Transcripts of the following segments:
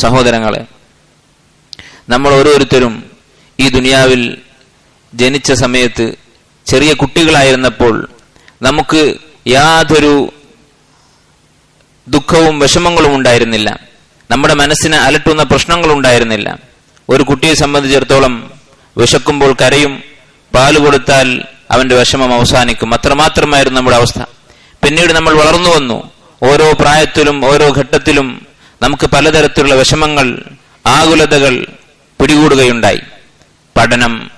സഹോദരങ്ങളെ നമ്മൾ ഓരോരുത്തരും ഈ ദുനിയാവിൽ ജനിച്ച സമയത്ത് ചെറിയ കുട്ടികളായിരുന്നപ്പോൾ നമുക്ക് യാതൊരു ദുഃഖവും വിഷമങ്ങളും ഉണ്ടായിരുന്നില്ല. നമ്മുടെ മനസ്സിനെ അലട്ടുന്ന പ്രശ്നങ്ങളുണ്ടായിരുന്നില്ല ഒരു കുട്ടിയെ സംബന്ധിച്ചിടത്തോളം വിശക്കുമ്പോൾ കരയും പാൽ കൊടുത്താൽ അവന്റെ വിഷമം അവസാനിക്കും. അത്രമാത്രമായിരുന്നു നമ്മുടെ അവസ്ഥ. പിന്നീട് നമ്മൾ വളർന്നു വന്നു. ഓരോ പ്രായത്തിലും ഓരോ ഘട്ടത്തിലും നമുക്ക് പലതരത്തിലുള്ള വിഷമങ്ങൾ ആകുലതകൾ പിടികൂടുകയുണ്ടായി. പഠനം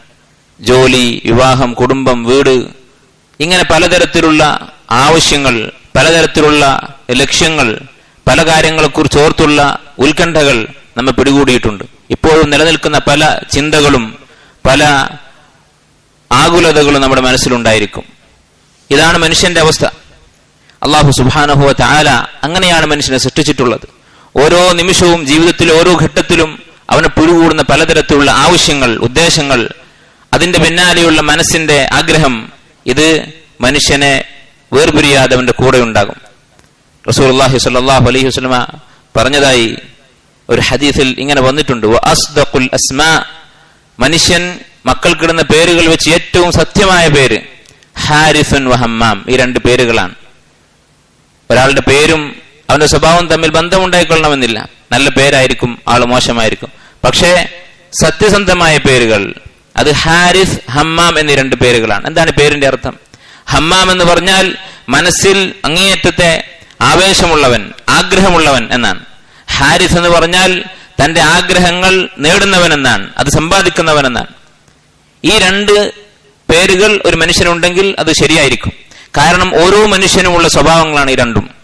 ജോലി വിവാഹം കുടുംബം വീട് ഇങ്ങനെ പലതരത്തിലുള്ള ആവശ്യങ്ങൾ പലതരത്തിലുള്ള ലക്ഷ്യങ്ങൾ പല കാര്യങ്ങളെക്കുറിച്ച് ഓർത്തുള്ള ഉത്കണ്ഠകൾ നമ്മെ പിടികൂടിയിട്ടുണ്ട്. ഇപ്പോഴും നിലനിൽക്കുന്ന പല ചിന്തകളും പല ആകുലതകളും നമ്മുടെ മനസ്സിലുണ്ടായിരിക്കും. ഇതാണ് മനുഷ്യന്റെ അവസ്ഥ. അള്ളാഹു സുബാനഹുവ താല അങ്ങനെയാണ് മനുഷ്യനെ സൃഷ്ടിച്ചിട്ടുള്ളത്. ഓരോ നിമിഷവും ജീവിതത്തിൽ ഓരോ ഘട്ടത്തിലും അവന് പുരുകൂടുന്ന പലതരത്തിലുള്ള ആവശ്യങ്ങൾ ഉദ്ദേശങ്ങൾ. അതിന്റെ പിന്നാലെയുള്ള മനസ്സിന്റെ ആഗ്രഹം ഇത് മനുഷ്യനെ വേർപിരിയാതെ അവന്റെ കൂടെ ഉണ്ടാകും. റസൂർ അള്ളാഹി സല്ലാഹു അലൈഹി വസ്ലമ പറഞ്ഞതായി ഒരു ഹദീസിൽ ഇങ്ങനെ വന്നിട്ടുണ്ട്. "വ അസ്ദഖുൽ അസ്മാ മനുഷ്യൻ മക്കൾക്കിടുന്ന പേരുകൾ വെച്ച് ഏറ്റവും സത്യമായ പേര് ഹാരിസുൻ വഹമ്മാം ഈ രണ്ട് പേരുകളാണ്. ഒരാളുടെ പേരും അവന്റെ സ്വഭാവം തമ്മിൽ ബന്ധമുണ്ടായിക്കൊള്ളണമെന്നില്ല നല്ല പേരായിരിക്കും ആൾ മോശമായിരിക്കും. പക്ഷേ സത്യസന്ധമായ പേരുകൾ അത് ഹാരിസ് ഹമ്മാം എന്നീ രണ്ട് പേരുകളാണ്. എന്താണ് പേരിന്റെ അർത്ഥം? ഹമ്മാം എന്ന് പറഞ്ഞാൽ മനസ്സിൽ അങ്ങേയറ്റത്തെ ആവേശമുള്ളവൻ ആഗ്രഹമുള്ളവൻ എന്നാണ്. ഹാരിസ് എന്ന് പറഞ്ഞാൽ തന്റെ ആഗ്രഹങ്ങൾ നേടുന്നവൻ എന്നാണ് അത് സമ്പാദിക്കുന്നവൻ എന്നാണ്. ഈ രണ്ട് പേരുകൾ ഒരു മനുഷ്യനുണ്ടെങ്കിൽ അത് ശരിയായിരിക്കും. കാരണം ഓരോ മനുഷ്യനുമുള്ള സ്വഭാവങ്ങളാണ് ഈ രണ്ടും.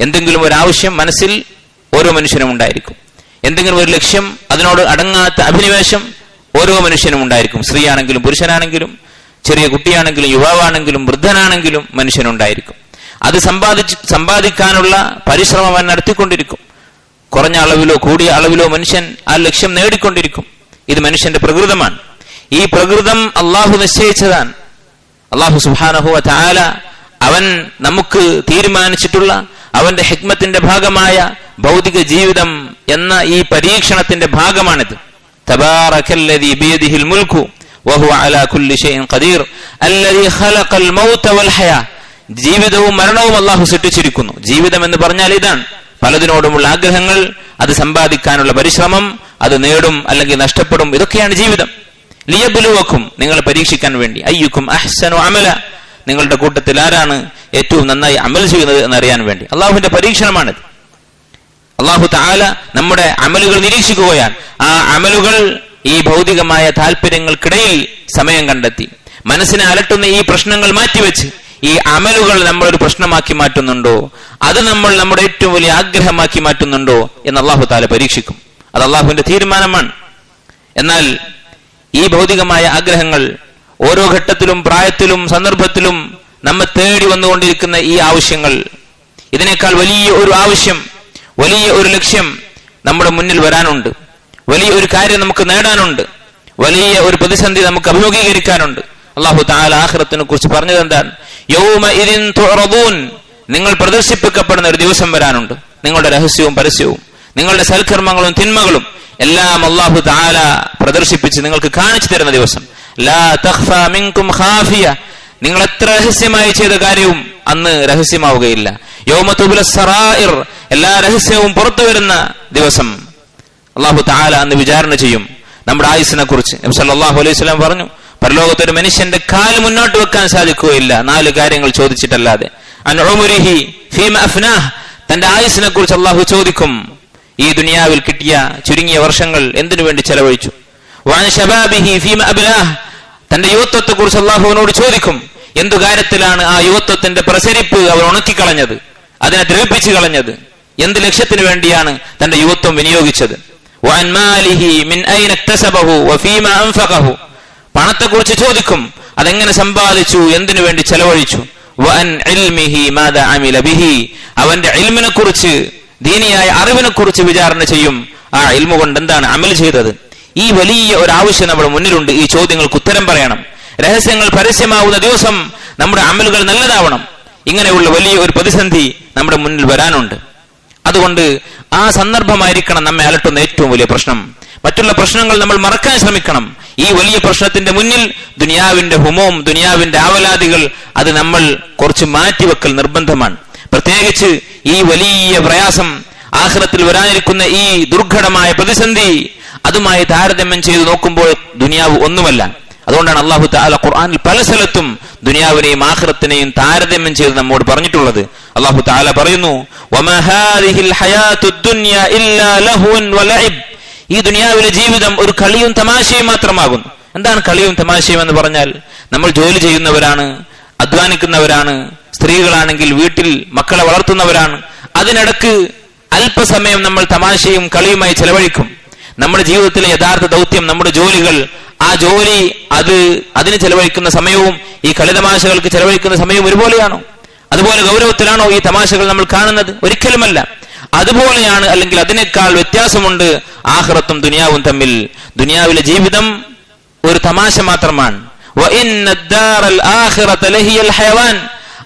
എന്തെങ്കിലും ഒരു ആവശ്യം മനസ്സിൽ ഓരോ മനുഷ്യനും ഉണ്ടായിരിക്കും. എന്തെങ്കിലും ഒരു ലക്ഷ്യം അതിനോട് അടങ്ങാത്ത അഭിനിവേശം ഓരോ മനുഷ്യനും ഉണ്ടായിരിക്കും. സ്ത്രീയാണെങ്കിലും പുരുഷനാണെങ്കിലും ചെറിയ കുട്ടിയാണെങ്കിലും യുവാവാണെങ്കിലും വൃദ്ധനാണെങ്കിലും മനുഷ്യനുണ്ടായിരിക്കും. അത് സമ്പാദിച്ച് സമ്പാദിക്കാനുള്ള പരിശ്രമം അവൻ നടത്തിക്കൊണ്ടിരിക്കും. കുറഞ്ഞ അളവിലോ കൂടിയ അളവിലോ മനുഷ്യൻ ആ ലക്ഷ്യം നേടിക്കൊണ്ടിരിക്കും. ഇത് മനുഷ്യന്റെ പ്രകൃതമാണ്. ഈ പ്രകൃതം അള്ളാഹു നിശ്ചയിച്ചതാണ്. അള്ളാഹു സുഹാനഹു അവൻ നമുക്ക് തീരുമാനിച്ചിട്ടുള്ള അവന്റെ ഹിക്മത്തിന്റെ ഭാഗമായ ഭൗതിക ജീവിതം എന്ന ഈ പരീക്ഷണത്തിന്റെ ഭാഗമാണിത്. ജീവിതവും മരണവും അള്ളാഹു സൃഷ്ടിച്ചിരിക്കുന്നു. ജീവിതം എന്ന് പറഞ്ഞാൽ ഇതാണ്. പലതിനോടുമുള്ള ആഗ്രഹങ്ങൾ അത് സമ്പാദിക്കാനുള്ള പരിശ്രമം അത് നേടും അല്ലെങ്കിൽ നഷ്ടപ്പെടും ഇതൊക്കെയാണ് ജീവിതം. ലിയബുലുവക്കും നിങ്ങളെ പരീക്ഷിക്കാൻ വേണ്ടി. അയ്യുക്കും അഹ്സനു അമല. നിങ്ങളുടെ കൂട്ടത്തിൽ ആരാണ് ഏറ്റവും നന്നായി അമൽ ചെയ്യുന്നത് എന്നറിയാൻ വേണ്ടി. അള്ളാഹുവിന്റെ പരീക്ഷണമാണിത്. അള്ളാഹു താല നമ്മുടെ അമലുകൾ നിരീക്ഷിക്കുകയാണ്. ആ അമലുകൾ ഈ ഭൗതികമായ താല്പര്യങ്ങൾക്കിടയിൽ സമയം കണ്ടെത്തി. മനസ്സിനെ അലട്ടുന്ന ഈ പ്രശ്നങ്ങൾ മാറ്റിവെച്ച് ഈ അമലുകൾ നമ്മൾ ഒരു പ്രശ്നമാക്കി മാറ്റുന്നുണ്ടോ? അത് നമ്മൾ നമ്മുടെ ഏറ്റവും വലിയ ആഗ്രഹമാക്കി മാറ്റുന്നുണ്ടോ എന്ന് അള്ളാഹു താല പരീക്ഷിക്കും. അത് അള്ളാഹുവിന്റെ തീരുമാനമാണ്. എന്നാൽ ഈ ഭൗതികമായ ആഗ്രഹങ്ങൾ ഓരോ ഘട്ടത്തിലും പ്രായത്തിലും സന്ദർഭത്തിലും നമ്മെ തേടി വന്നുകൊണ്ടിരിക്കുന്ന ഈ ആവശ്യങ്ങൾ. ഇതിനേക്കാൾ വലിയ ഒരു ആവശ്യം വലിയ ഒരു ലക്ഷ്യം നമ്മുടെ മുന്നിൽ വരാനുണ്ട്. വലിയ ഒരു കാര്യം നമുക്ക് നേടാനുണ്ട്. വലിയ ഒരു പ്രതിസന്ധി നമുക്ക് അഭിമുഖീകരിക്കാനുണ്ട്. അള്ളാഹു താല ആഹ്റത്തിനെ കുറിച്ച് പറഞ്ഞത് എന്താണ് യൗമ ഇതിൻ നിങ്ങൾ പ്രദർശിപ്പിക്കപ്പെടുന്ന ഒരു ദിവസം വരാനുണ്ട്. നിങ്ങളുടെ രഹസ്യവും പരസ്യവും നിങ്ങളുടെ സൽക്കർമ്മങ്ങളും തിന്മകളും എല്ലാം അള്ളാഹു താല പ്രദർശിപ്പിച്ച് നിങ്ങൾക്ക് കാണിച്ചു തരുന്ന ദിവസം. നിങ്ങൾ എത്ര രഹസ്യമായി ചെയ്ത കാര്യവും അന്ന് രഹസ്യമാവുകയില്ല. യോമത്തുബുല സറായിർ എല്ലാ രഹസ്യവും പുറത്തു വരുന്ന ദിവസം അള്ളാഹു താല അന്ന് വിചാരണ ചെയ്യും നമ്മുടെ ആയുസിനെ കുറിച്ച് അള്ളാഹു അലൈഹി സ്വലാം പറഞ്ഞു പരലോകത്ത് ഒരു മനുഷ്യന്റെ കാൽ മുന്നോട്ട് വെക്കാൻ സാധിക്കുകയില്ല. നാല് കാര്യങ്ങൾ ചോദിച്ചിട്ടല്ലാതെ. അഫ്നാഹ്. തന്റെ ആയുസിനെ കുറിച്ച് അള്ളാഹു ചോദിക്കും ഈ ദുനിയാവിൽ കിട്ടിയ ചുരുങ്ങിയ വർഷങ്ങൾ എന്തിനു വേണ്ടി ചെലവഴിച്ചു? ഷബാബിഹി അബ്ലാഹ് തന്റെ യുവത്വത്തെ കുറിച്ച് അള്ളാഹുവിനോട് ചോദിക്കും എന്തു കാര്യത്തിലാണ് ആ യുവത്വത്തിന്റെ പ്രസരിപ്പ് അവർ ഉണക്കിക്കളഞ്ഞത്? അതിനെ ദ്രവിപ്പിച്ചു കളഞ്ഞത്? എന്ത് ലക്ഷ്യത്തിന് വേണ്ടിയാണ് തന്റെ യുവത്വം വിനിയോഗിച്ചത്? പണത്തെക്കുറിച്ച് ചോദിക്കും അതെങ്ങനെ സമ്പാദിച്ചു? എന്തിനു വേണ്ടി ചെലവഴിച്ചു? അവന്റെ ഇൽമിനെ കുറിച്ച് ദീനിയായ അറിവിനെ കുറിച്ച് വിചാരണ ചെയ്യും. ആ ഇൽമു കൊണ്ട് എന്താണ് അമൽ ചെയ്തത്? ഈ വലിയ ഒരു ആവശ്യം നമ്മുടെ മുന്നിലുണ്ട്. ഈ ചോദ്യങ്ങൾക്ക് ഉത്തരം പറയണം. രഹസ്യങ്ങൾ പരസ്യമാവുന്ന ദിവസം നമ്മുടെ അമലുകൾ നല്ലതാവണം. ഇങ്ങനെയുള്ള വലിയ ഒരു പ്രതിസന്ധി നമ്മുടെ മുന്നിൽ വരാനുണ്ട്. അതുകൊണ്ട് ആ സന്ദർഭമായിരിക്കണം നമ്മെ അലട്ടുന്ന ഏറ്റവും വലിയ പ്രശ്നം. മറ്റുള്ള പ്രശ്നങ്ങൾ നമ്മൾ മറക്കാൻ ശ്രമിക്കണം. ഈ വലിയ പ്രശ്നത്തിന്റെ മുന്നിൽ ദുനിയാവിന്റെ ഹുമവും ദുനിയാവിന്റെ ആവലാദികൾ അത് നമ്മൾ കുറച്ച് മാറ്റിവെക്കൽ നിർബന്ധമാണ്. പ്രത്യേകിച്ച് ഈ വലിയ പ്രയാസം ആഹ്റത്തിൽ വരാനിരിക്കുന്ന ഈ ദുർഘടമായ പ്രതിസന്ധി അതുമായി താരതമ്യം ചെയ്ത് നോക്കുമ്പോൾ ദുനിയാവ് ഒന്നുമല്ല. അതുകൊണ്ടാണ് അള്ളാഹു താല ഖുർആാനിൽ പല സ്ഥലത്തും ദുനിയാവിനെയും ആഹ്റത്തിനെയും താരതമ്യം ചെയ്ത് നമ്മോട് പറഞ്ഞിട്ടുള്ളത്. അള്ളാഹു താല പറയുന്നു. ഈ ദുനിയാവിലെ ജീവിതം ഒരു കളിയും തമാശയും മാത്രമാകുന്നു. എന്താണ് കളിയും തമാശയും എന്ന് പറഞ്ഞാൽ നമ്മൾ ജോലി ചെയ്യുന്നവരാണ് അധ്വാനിക്കുന്നവരാണ് സ്ത്രീകളാണെങ്കിൽ വീട്ടിൽ മക്കളെ വളർത്തുന്നവരാണ്. അതിനിടക്ക് അല്പസമയം നമ്മൾ തമാശയും കളിയുമായി ചെലവഴിക്കും. നമ്മുടെ ജീവിതത്തിലെ യഥാർത്ഥ ദൗത്യം നമ്മുടെ ജോലികൾ ആ ജോലി അത് അതിന് ചെലവഴിക്കുന്ന സമയവും ഈ കളിതമാശകൾക്ക് ചെലവഴിക്കുന്ന സമയവും ഒരുപോലെയാണോ? അതുപോലെ ഗൗരവത്തിലാണോ ഈ തമാശകൾ നമ്മൾ കാണുന്നത്? ഒരിക്കലുമല്ല. അതുപോലെയാണ് അല്ലെങ്കിൽ അതിനേക്കാൾ വ്യത്യാസമുണ്ട് ആഹ്റത്തും ദുനിയാവും തമ്മിൽ. ദുനിയാവിലെ ജീവിതം ഒരു തമാശ മാത്രമാണ്.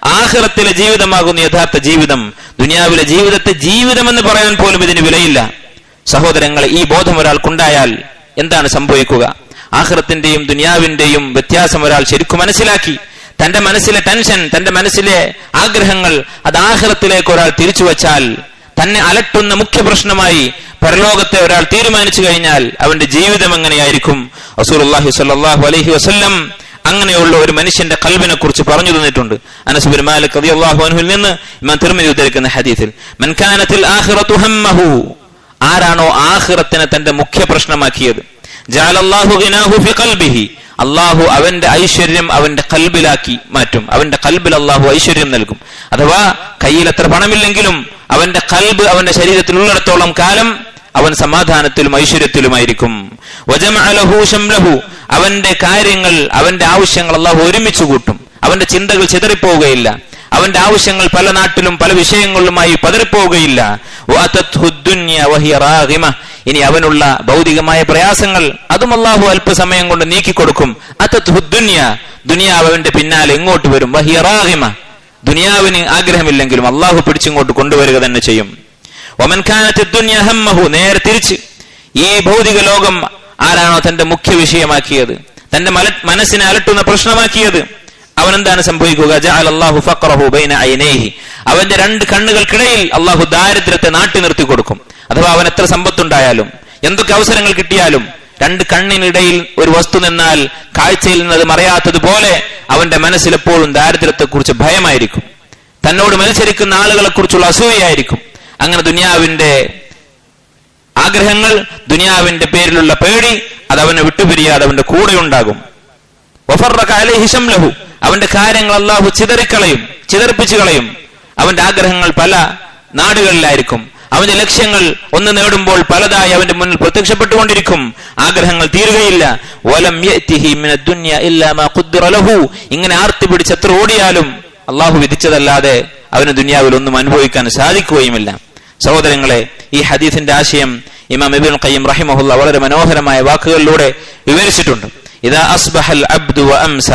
ആഹ്റത്തിലെ ജീവിതമാകുന്ന യഥാർത്ഥ ജീവിതം ദുനിയാവിലെ ജീവിതത്തെ ജീവിതം എന്ന് പറയാൻ പോലും ഇതിന് വിലയില്ല. സഹോദരങ്ങളെ ഈ ബോധം ഒരാൾക്കുണ്ടായാൽ എന്താണ് സംഭവിക്കുക? ആഹ്റത്തിന്റെയും ദുനിയാവിന്റെയും വ്യത്യാസം ഒരാൾ ശരിക്കും മനസ്സിലാക്കി. തന്റെ മനസ്സിലെ ടെൻഷൻ തന്റെ മനസ്സിലെ ആഗ്രഹങ്ങൾ അത് ആഹ്റത്തിലേക്ക് ഒരാൾ തിരിച്ചു വച്ചാൽ തന്നെ അലട്ടുന്ന മുഖ്യ പ്രശ്നമായി പരലോകത്തെ ഒരാൾ തീരുമാനിച്ചു കഴിഞ്ഞാൽ അവന്റെ ജീവിതം എങ്ങനെയായിരിക്കും? അസൂർഹി സല്ലാഹു അലഹി വസ്ല്ലം അങ്ങനെയുള്ള ഒരു മനുഷ്യന്റെ കൽബിനെ കുറിച്ച് പറഞ്ഞു തന്നിട്ടുണ്ട്. അനസുബിൻ മാലിക് നിന്ന് ഇമാം തിർമിദി ഉദ്ധരിക്കുന്ന ഹദീസിൽ മൻഖാനത്തിൽ ഹമ്മഹു ആരാണോ ആഹിറത്തിനെ തന്റെ മുഖ്യ പ്രശ്നമാക്കിയത്? അള്ളാഹു അവന്റെ ഐശ്വര്യം അവന്റെ കൽബിലാക്കി മാറ്റും. അവന്റെ കൽബിൽ അള്ളാഹു ഐശ്വര്യം നൽകും. അഥവാ കയ്യിൽ എത്ര പണമില്ലെങ്കിലും അവന്റെ കൽബ് അവന്റെ ശരീരത്തിൽ ഉള്ളിടത്തോളം കാലം അവൻ സമാധാനത്തിലും ഐശ്വര്യത്തിലുമായിരിക്കും. അവന്റെ കാര്യങ്ങൾ അവന്റെ ആവശ്യങ്ങൾ അള്ളാഹു ഒരുമിച്ച് കൂട്ടും. അവന്റെ ചിന്തകൾ ചിതറിപ്പോവുകയില്ല. അവന്റെ ആവശ്യങ്ങൾ പല നാട്ടിലും പല വിഷയങ്ങളിലുമായി പതറിപ്പോവുകയില്ല ഇനി അവനുള്ള ഭൗതികമായ പ്രയാസങ്ങൾ അതും അള്ളാഹു അല്പസമയം കൊണ്ട് നീക്കിക്കൊടുക്കും. അതത് ഹുദ്ദുന്യ ദുനിയാവ് അവന്റെ പിന്നാലെ എങ്ങോട്ട് വരും. വഹിയറാഹിമ ദുനിയാവിന് ആഗ്രഹമില്ലെങ്കിലും അള്ളാഹു പിടിച്ചിങ്ങോട്ട് കൊണ്ടുവരിക തന്നെ ചെയ്യും. ഹമ്മഹു. നേരെ തിരിച്ച് ഈ ഭൗതിക ലോകം ആരാണോ തന്റെ മുഖ്യ വിഷയമാക്കിയത്? തന്റെ മനസ്സിനെ അലട്ടുന്ന പ്രശ്നമാക്കിയത്? അവൻ എന്താണ് സംഭവിക്കുക അവന്റെ രണ്ട് കണ്ണുകൾക്കിടയിൽ അള്ളാഹു ദാരിദ്ര്യത്തെ നാട്ടി നിർത്തി കൊടുക്കും. അഥവാ അവൻ എത്ര സമ്പത്തുണ്ടായാലും എന്തൊക്കെ അവസരങ്ങൾ കിട്ടിയാലും രണ്ട് കണ്ണിനിടയിൽ ഒരു വസ്തു നിന്നാൽ കാഴ്ചയിൽ നിന്നത് മറയാത്തതുപോലെ അവന്റെ മനസ്സിലെപ്പോഴും ദാരിദ്ര്യത്തെക്കുറിച്ച് ഭയമായിരിക്കും. തന്നോട് മത്സരിക്കുന്ന ആളുകളെ കുറിച്ചുള്ള അസൂയയായിരിക്കും. അങ്ങനെ ദുനിയാവിന്റെ ആഗ്രഹങ്ങൾ ദുനിയാവിന്റെ പേരിലുള്ള പേടി അത് അവനെ വിട്ടുപിരിയാതെ അവന്റെ കൂടെ ഉണ്ടാകും. അവന്റെ കാര്യങ്ങൾ അള്ളാഹു ചിതറിക്കളയും ചിതറിപ്പിച്ചു കളയും. അവന്റെ ആഗ്രഹങ്ങൾ പല നാടുകളിലായിരിക്കും. അവന്റെ ലക്ഷ്യങ്ങൾ ഒന്ന് നേടുമ്പോൾ പലതായി അവന്റെ മുന്നിൽ പ്രത്യക്ഷപ്പെട്ടുകൊണ്ടിരിക്കും. ആഗ്രഹങ്ങൾ തീരുകയില്ല. വലം ഇങ്ങനെ ആർത്തി പിടിച്ച് എത്ര ഓടിയാലും അള്ളാഹു വിധിച്ചതല്ലാതെ അവന് ദുനിയാവിൽ ഒന്നും അനുഭവിക്കാൻ സാധിക്കുകയുമില്ല. സഹോദരങ്ങളെ ഈ ഹദീസിന്റെ ആശയം ഇമാം ഇബ്നുൽ ഖയ്യിം റഹിമഹുല്ല വളരെ മനോഹരമായ വാക്കുകളിലൂടെ വിവരിച്ചിട്ടുണ്ട്. ഇതാ അസ്ബഹൽ അബ്ദു അംസ.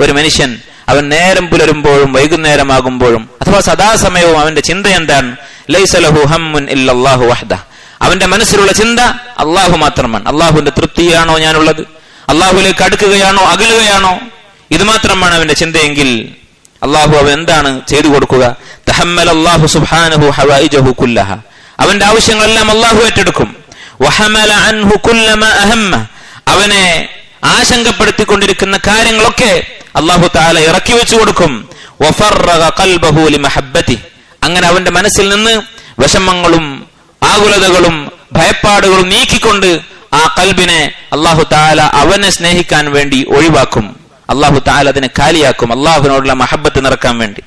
ഒരു മനുഷ്യൻ അവൻ നേരം പുലരുമ്പോഴും വൈകുന്നേരമാകുമ്പോഴും അഥവാ സദാസമയവും അവന്റെ ചിന്ത എന്താണ്? ഹമ്മുൻ അവന്റെ മനസ്സിലുള്ള ചിന്ത അള്ളാഹു മാത്രമാണ്. അള്ളാഹുവിന്റെ തൃപ്തിയാണോ ഞാനുള്ളത്? അള്ളാഹുലേക്ക് അടുക്കുകയാണോ അകലുകയാണോ? ഇത് മാത്രമാണ് അവന്റെ ചിന്തയെങ്കിൽ അള്ളാഹു അവൻ എന്താണ് ചെയ്തു കൊടുക്കുക? കുല്ലഹ. അവന്റെ ആവശ്യങ്ങളെല്ലാം അള്ളാഹു ഏറ്റെടുക്കും. വഹമല അൻഹു അവനെ ആശങ്കപ്പെടുത്തിക്കൊണ്ടിരിക്കുന്ന കാര്യങ്ങളൊക്കെ അള്ളാഹു താല ഇറക്കി വെച്ചു കൊടുക്കും. അങ്ങനെ അവന്റെ മനസ്സിൽ നിന്ന് വിഷമങ്ങളും ആകുലതകളും ഭയപ്പാടുകളും നീക്കിക്കൊണ്ട് ആ കൽബിനെ അള്ളാഹു താല അവനെ സ്നേഹിക്കാൻ വേണ്ടി ഒഴിവാക്കും. അള്ളാഹു താല അതിനെ കാലിയാക്കും. അള്ളാഹുവിനോടുള്ള മഹബത്ത് നിറക്കാൻ വേണ്ടി.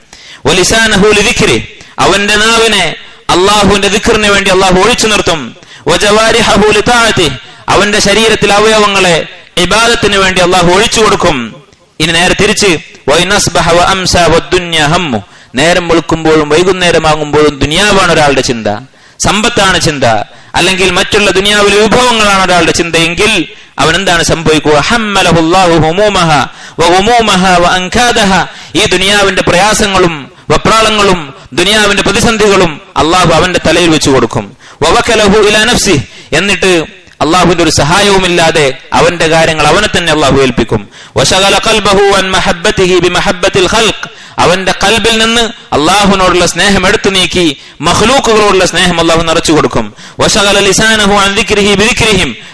ഒലിസാനഹു ലിദിക്രി അവന്റെ നാവിനെ അള്ളാഹുവിന്റെ ദിഖറിന് വേണ്ടി അള്ളാഹു ഒഴിച്ചു നിർത്തും. അവന്റെ ശരീരത്തിലെ അവയവങ്ങളെ ഇബാദത്തിന് വേണ്ടി അള്ളാഹു ഒഴിച്ചു കൊടുക്കും. ഇനി നേരെ തിരിച്ച് നേരം വെളുക്കുമ്പോഴും വൈകുന്നേരമാകുമ്പോഴും ദുനിയാവാണ് ഒരാളുടെ ചിന്ത. സമ്പത്താണ് ചിന്ത. അല്ലെങ്കിൽ മറ്റുള്ള ദുനിയാവിലെ വിഭവങ്ങളാണ് ഒരാളുടെ ചിന്തയെങ്കിൽ അവൻ എന്താണ് സംഭവിക്കുക? ഈ ദുനിയാവിന്റെ പ്രയാസങ്ങളും വപ്രാളങ്ങളും ദുനിയാവിന്റെ പ്രതിസന്ധികളും അള്ളാഹു അവന്റെ തലയിൽ വെച്ചു കൊടുക്കും. എന്നിട്ട് അള്ളാഹുവിന്റെ ഒരു സഹായവുമില്ലാതെ അവന്റെ കാര്യങ്ങൾ അവനെ തന്നെ അള്ളാഹു ഏൽപ്പിക്കും. അവന്റെ കൽബിൽ നിന്ന് അള്ളാഹുവിനോടുള്ള സ്നേഹം എടുത്തു നീക്കി മഹ്ലൂക്കുകളോടുള്ള സ്നേഹം അള്ളാഹു നിറച്ചു കൊടുക്കും.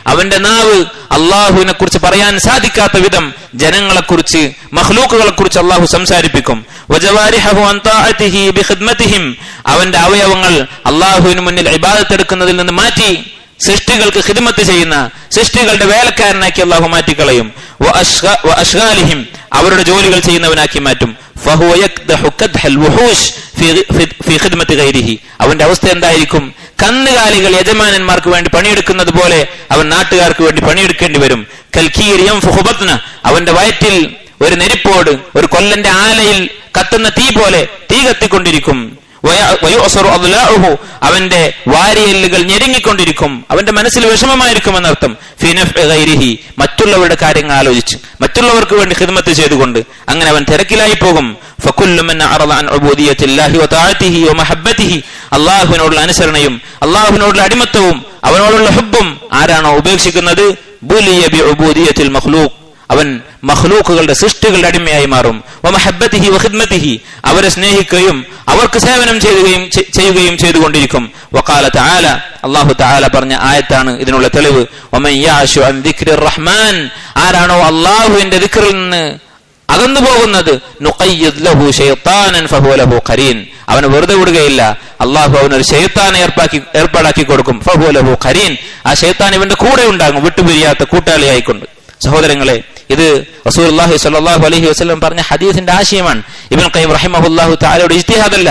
അവന്റെ നാവ് അള്ളാഹുവിനെ കുറിച്ച് പറയാൻ സാധിക്കാത്ത വിധം ജനങ്ങളെ കുറിച്ച് മഹ്ലൂക്കുകളെ കുറിച്ച് അള്ളാഹു സംസാരിപ്പിക്കും അവന്റെ അവയവങ്ങൾ അള്ളാഹുവിന് മുന്നിൽ ഇബാദത്ത് എടുക്കുന്നതിൽ നിന്ന് മാറ്റി സൃഷ്ടികൾക്ക് ഹിദ്മത്ത് ചെയ്യുന്ന സൃഷ്ടികളുടെ വേലക്കാരനാക്കി അള്ളാഹു മാറ്റിക്കളയും. അവരുടെ ജോലികൾ ചെയ്യുന്നവനാക്കി മാറ്റും. അവന്റെ അവസ്ഥ എന്തായിരിക്കും? കന്നുകാലികൾ യജമാനന്മാർക്ക് വേണ്ടി പണിയെടുക്കുന്നത് പോലെ അവൻ നാട്ടുകാർക്ക് വേണ്ടി പണിയെടുക്കേണ്ടി വരും. കൽക്കീരിയം അവന്റെ വയറ്റിൽ ഒരു നെരിപ്പോട് ഒരു കൊല്ലന്റെ ആലയിൽ കത്തുന്ന തീ പോലെ തീ കത്തിക്കൊണ്ടിരിക്കും. അവന്റെ വാരിയല്ലുകൾ ഞെരുങ്ങിക്കൊണ്ടിരിക്കും. അവന്റെ മനസ്സിൽ വിഷമമായിരിക്കും എന്നർത്ഥം. ഫിനഫ് ഗൈരിഹി. മറ്റുള്ളവരുടെ കാര്യങ്ങൾ ആലോചിച്ച്. മറ്റുള്ളവർക്ക് വേണ്ടി ഖിദ്മത്ത് ചെയ്തുകൊണ്ട് അങ്ങനെ അവൻ തിരക്കിലായി പോകും. അള്ളാഹുവിനോടുള്ള അനുസരണയും അള്ളാഹുവിനോടുള്ള അടിമത്തവും അവനോടുള്ള ഹുബും ആരാണോ ഉപേക്ഷിക്കുന്നത്? ബുലിയ ബി ഉബൂദിയത്തിൽ മഖ്ലൂഖ്. അവൻ മഹ്ലൂക്കുകളുടെ സൃഷ്ടികളുടെ അടിമയായി മാറും. അവരെ സ്നേഹിക്കുകയും അവർക്ക് സേവനം ചെയ്യുകയും ചെയ്യുകയും ചെയ്തുകൊണ്ടിരിക്കും. വഖാല തആല. അല്ലാഹു തആല പറഞ്ഞ ആയത്താണ് ഇതിനുള്ള തെളിവ്. റഹ്മാൻ. ആരാണോ അള്ളാഹുവിന്റെ ദിക്റിൽ നിന്ന് അകന്നു പോകുന്നത് അവന് വെറുതെ വിടുകയില്ല. അള്ളാഹു അവനൊരു ശൈത്താനെ ഏർപ്പാക്കി ഏർപ്പാടാക്കി കൊടുക്കും ഫഹുലഹു ഖരീൻ. ആ ശൈത്താൻ ഇവന്റെ കൂടെ ഉണ്ടാകും വിട്ടുപിരിയാത്ത കൂട്ടാളിയായിക്കൊണ്ട്. സഹോദരങ്ങളെ ഇത് റസൂലുള്ളാഹി സ്വല്ലല്ലാഹു അലൈഹി വസല്ലം പറഞ്ഞ ഹദീസിന്റെ ആശയമാണ്. ഇബിൻ ഖയ്യിം റഹിമഹുല്ലാഹു താലയുടെ ഇജ്തിഹാദല്ല.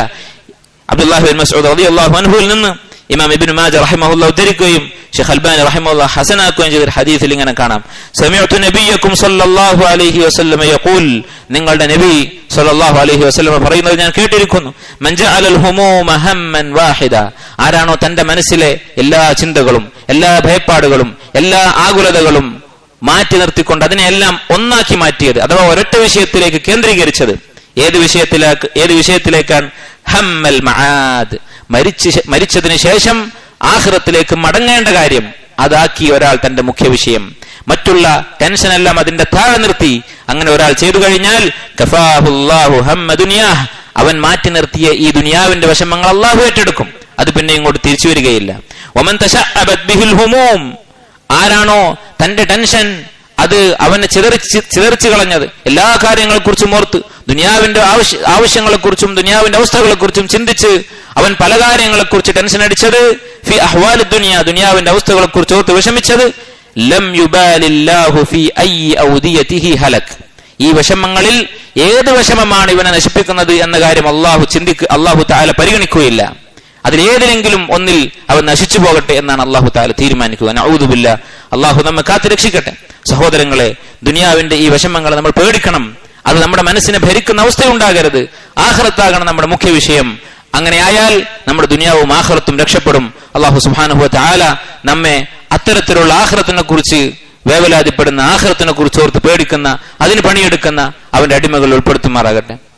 അബ്ദുല്ലാഹു മസ്ഊദ് റളിയല്ലാഹു അൻഹുവിൽ നിന്ന് ഇമാം ഇബിൻ മാജ റഹിമഹുല്ല ഉദ്ധരിക്കുകയും ഷെഖ് അൽബാനി റഹിമഹുല്ലാഹ് ഹസനാക്കുകയും ചെയ്ത ഹദീസിൽ ഇങ്ങനെ കാണാം. സമിഅതു നബിയക്കും സല്ലല്ലാഹു അലൈഹി വസല്ലം യഖൂൽ. നിങ്ങളുടെ നബി സല്ലല്ലാഹു അലൈഹി വസല്ലം പറയുന്നത് ഞാൻ കേട്ടിരിക്കുന്നു. മൻ ജഅലൽ ഹുമൂമ വാഹിദ. ആരാണോ തന്റെ മനസ്സിലെ എല്ലാ ചിന്തകളും എല്ലാ ഭയപ്പാടുകളും എല്ലാ ആകുലതകളും മാറ്റി നിർത്തിക്കൊണ്ട് അതിനെല്ലാം ഒന്നാക്കി മാറ്റിയത് അഥവാ ഒരൊറ്റ വിഷയത്തിലേക്ക് കേന്ദ്രീകരിച്ചത്. ഏത് വിഷയത്തിലേക്ക് ഏത് വിഷയത്തിലേക്കാണ്? ഹമ്മൽ മരിച്ചതിന് ശേഷം ആഹ്റത്തിലേക്ക് മടങ്ങേണ്ട കാര്യം അതാക്കി ഒരാൾ തന്റെ മുഖ്യ വിഷയം. മറ്റുള്ള ടെൻഷൻ എല്ലാം അതിന്റെ താഴെ നിർത്തി. അങ്ങനെ ഒരാൾ ചെയ്തു കഴിഞ്ഞാൽ അവൻ മാറ്റി നിർത്തിയ ഈ ദുനിയാവിന്റെ വിഷമങ്ങൾ അള്ളാഹു ഏറ്റെടുക്കും. അത് പിന്നെ ഇങ്ങോട്ട് തിരിച്ചു വരികയില്ല. ഒമൻ തശ ആരാണോ തന്റെ ടെൻഷൻ അത് അവനെ ചിതറിച്ച് ചിതറിച്ചു കളഞ്ഞത്. എല്ലാ കാര്യങ്ങളെക്കുറിച്ചും ഓർത്ത് ദുനിയാവിന്റെ ആവശ്യ ആവശ്യങ്ങളെക്കുറിച്ചും ദുനിയാവിന്റെ അവസ്ഥകളെ കുറിച്ചും ചിന്തിച്ച് അവൻ പല കാര്യങ്ങളെക്കുറിച്ച് ടെൻഷൻ അടിച്ചത് ഫി അഹ്വാലി ദുനിയ ദുനിയാവിന്റെ അവസ്ഥകളെ കുറിച്ച് ഓർത്ത് വിഷമിച്ചത് ലം യുബാലില്ലാഹു ഫി ഹലക്. ഈ വിഷമങ്ങളിൽ ഏത് വിഷമമാണ് ഇവനെ നശിപ്പിക്കുന്നത് എന്ന കാര്യം അള്ളാഹു ചിന്തിക്ക് അള്ളാഹു താല പരിഗണിക്കുകയില്ല. അതിലേതിലെങ്കിലും ഒന്നിൽ അവൻ നശിച്ചു പോകട്ടെ എന്നാണ് അള്ളാഹു താല തീരുമാനിക്കുക. നൗദുബില്ല അള്ളാഹു നമ്മെ കാത്തു രക്ഷിക്കട്ടെ സഹോദരങ്ങളെ ദുനിയാവിന്റെ ഈ വിഷമങ്ങളെ നമ്മൾ പേടിക്കണം. അത് നമ്മുടെ മനസ്സിനെ ഭരിക്കുന്ന അവസ്ഥയുണ്ടാകരുത്. ആഹ്റത്താകണം നമ്മുടെ മുഖ്യ വിഷയം. അങ്ങനെയായാൽ നമ്മുടെ ദുനിയാവും ആഹ്റത്തും രക്ഷപ്പെടും. അള്ളാഹു സുബാനുഹു താല നമ്മെ അത്തരത്തിലുള്ള ആഹ്റത്തിനെ കുറിച്ച് വേവലാതിപ്പെടുന്ന ആഹ്റത്തിനെ കുറിച്ച് ഓർത്ത് പേടിക്കുന്ന അതിന് പണിയെടുക്കുന്ന അവന്റെ അടിമകൾ ഉൾപ്പെടുത്തുമാറാകട്ടെ.